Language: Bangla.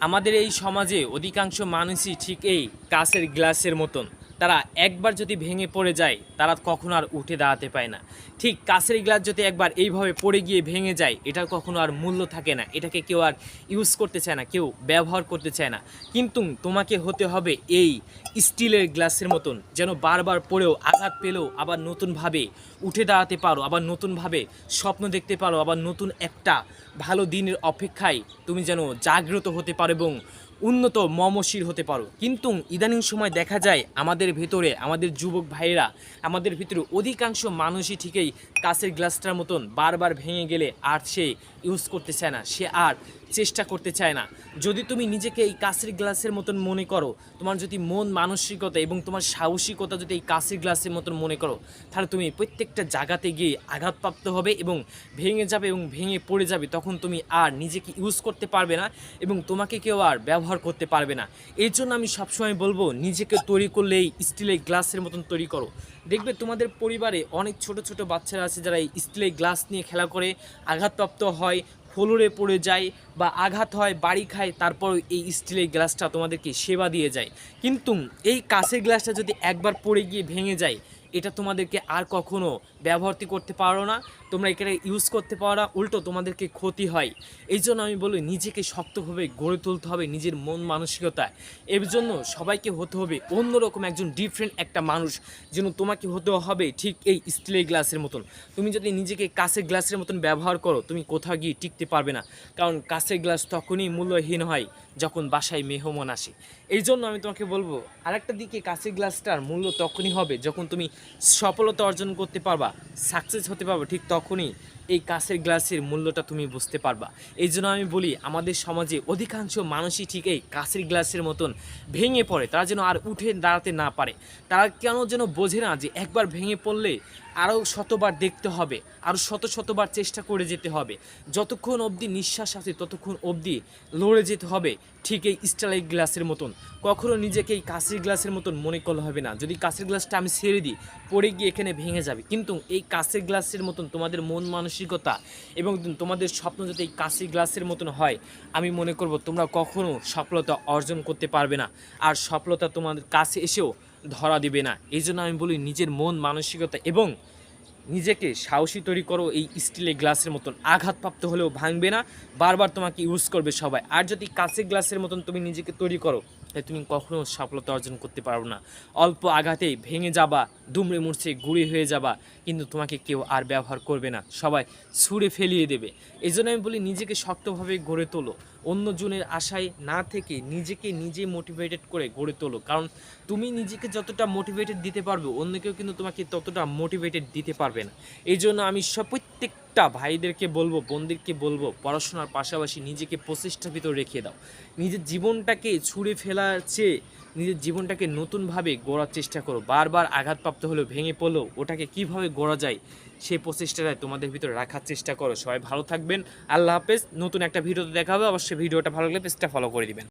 আমাদের এই সমাজে অধিকাংশ মানুষই ঠিক এই কাঁচের গ্লাসের মতন। তারা একবার যদি ভেঙে পড়ে যায়, তারা কখনো আর উঠে দাঁড়াতে পায় না। ঠিক কাঁচের গ্লাস যদি একবার এইভাবে পড়ে গিয়ে ভেঙে যায়, এটার কখনো আর মূল্য থাকে না। এটাকে কেউ আর ইউজ করতে চায় না, কেউ ব্যবহার করতে চায় না। কিন্তু তোমাকে হতে হবে এই স্টিলের গ্লাসের মতন, যেন বারবার পড়েও আঘাত পেলেও আবার নতুনভাবে উঠে দাঁড়াতে পারো, আবার নতুনভাবে স্বপ্ন দেখতে পারো, আবার নতুন একটা ভালো দিনের অপেক্ষায় তুমি যেন জাগ্রত হতে পারো এবং উন্নত মমশীল হতে পারো। কিন্তু ইদানিং সময় দেখা যায় আমাদের ভেতরে, আমাদের যুবক ভাইয়েরা, আমাদের ভিতরে অধিকাংশ মানুষই ঠিকই কাছের গ্লাসটার মতন বারবার ভেঙে গেলে আর সে ইউজ করতে চায় না। সে আর চেষ্টা করতে চায় না। যদি তুমি নিজেকে এই কাঁচের গ্লাসের মতন মনে করো, তোমার যদি মন মানসিকতা এবং তোমার সাহসিকতা যদি এই কাঁচের গ্লাসের মতন মনে করো, তাহলে তুমি প্রত্যেকটা জায়গাতে গিয়ে আঘাতপ্রাপ্ত হবে এবং ভেঙে যাবে এবং ভেঙে পড়ে যাবে। তখন তুমি আর নিজেকে ইউজ করতে পারবে না এবং তোমাকে কেউ আর ব্যবহার করতে পারবে না। এই জন্য আমি সবসময় বলব, নিজেকে তৈরি করলেই স্টিলের গ্লাসের মতন তৈরি করো। দেখবে তোমাদের পরিবারে অনেক ছোট ছোট বাচ্চারা আছে যারা এই স্টিলের গ্লাস নিয়ে খেলা করে, আঘাতপ্রাপ্ত হয় ফ্লোরে পড়ে যায় বা আঘাত হয়, বাড়ি খায়, তারপর এই স্টিলের গ্লাসটা তোমাদেরকে সেবা দিয়ে যায়। কিন্তু এই কাঁচের গ্লাসটা যদি একবার পড়ে গিয়ে ভেঙে যায় এটা তোমাদেরকে আর কখনো ব্যবহারটি করতে পারো না। তোমরা এখানে ইউজ করতে পারো না, উল্টো তোমাদেরকে ক্ষতি হয়। এই জন্য আমি বলি নিজেকে শক্তভাবে গড়ে তুলতে হবে নিজের মন মানসিকতায়। এর জন্য সবাইকে হতে হবে অন্যরকম একজন ডিফারেন্ট একটা মানুষ, যেন তোমাকে হতে হবে ঠিক এই স্টিলের গ্লাসের মতন। তুমি যদি নিজেকে কাঁচের গ্লাসের মতন ব্যবহার করো, তুমি কোথাও গিয়ে টিকতে পারবে না। কারণ কাঁচের গ্লাস তখনই মূল্যহীন হয় যখন বাসায় মেহমান আসে। এই জন্য আমি তোমাকে বলব, আরেকটা দিকে কাঁচের গ্লাসটার মূল্য তখনই হবে যখন তুমি সফলতা অর্জন করতে পারবা সাকসেস হতে পারবা, ঠিক তখনই এই কাঁচের গ্লাসের মূল্যটা তুমি বুঝতে পারবা। এই জন্য আমি বলি, আমাদের সমাজে অধিকাংশ মানুষই ঠিক এই কাঁচের গ্লাসের মতন ভেঙে পড়ে। তারা যেন আর উঠে দাঁড়াতে না পারে। তারা কেন যেন বোঝে না যে একবার ভেঙে পড়লে আরও শতবার দেখতে হবে, আরও শত শতবার চেষ্টা করে যেতে হবে। যতক্ষণ অবধি নিঃশ্বাস আছে, ততক্ষণ অবধি লড়ে যেতে হবে, ঠিক এই স্টাইলের গ্লাসের মতন। কখনো নিজেকে এই কাঁচের গ্লাসের মতন মনে করলে হবে না। যদি কাঁচের গ্লাসটা আমি ছেড়ে দিই, পড়ে গিয়ে এখানে ভেঙে যাবে। কিন্তু এই কাঁচের গ্লাসের মতন তোমাদের মন মানসিকতা এবং তোমাদের স্বপ্ন যদি এই কাঁচের গ্লাসের মতন হয়, আমি মনে করব তোমরা কখনো সফলতা অর্জন করতে পারবে না। আর সফলতা তোমাদের কাছে এসেও ধরা দিবে না। এই জন্য আমি বলি নিজের মন, মানসিকতা এবং নিজেকে সাহসী তৈরি করো। এই স্টিলের গ্লাসের মতন আঘাতপ্রাপ্ত হলেও ভাঙবে না। বারবার তোমাকে ইউজ করবে সবাই। আর যদি কাঁচের গ্লাসের মতন তুমি নিজেকে তৈরি করো তাহলে তুমি কখনো সফলতা অর্জন করতে পারবে না। অল্প আঘাতেই ভেঙে যাবা, দুমড়ে মুড়ছে, গুঁড়ি হয়ে যাবা, কিন্তু তোমাকে কেউ আর ব্যবহার করবে না। সবাই ছুঁড়ে ফেলিয়ে দেবে। এই জন্য আমি বলি, নিজেকে শক্তভাবে গড়ে তোলো। অন্যজনের আশায় না থেকে নিজেকে নিজে মোটিভেটেড করে গড়ে তোলো। কারণ তুমি নিজেকে যতটা মোটিভেটেড দিতে পারবে, অন্য কেউ কিন্তু তোমাকে ততটা মোটিভেটেড দিতে পারবে না। এই জন্য আমি সব প্রত্যেকটা ভাইদেরকে বলব, বোনদেরকে বলব, পড়াশোনার পাশাপাশি নিজেকে প্রচেষ্টার ভিতর রেখে দাও। নিজের জীবনটাকে ছুঁড়ে ফেলার চেয়ে নিজের জীবনটাকে নতুনভাবে গড়ার চেষ্টা করো। বারবার আঘাতপ্রাপ্ত হলেও ভেঙে পড়লেও ওটাকে কীভাবে গড়া যায় সেই প্রচেষ্টাটাই তোমাদের ভিতরে রাখার চেষ্টা করো। সবাই ভালো থাকবেন। আল্লাহ হাফেজ। নতুন একটা ভিডিওতে দেখা হবে। অবশ্যই ভিডিওটা ভালো লাগলে পেজটা ফলো করে দিবেন।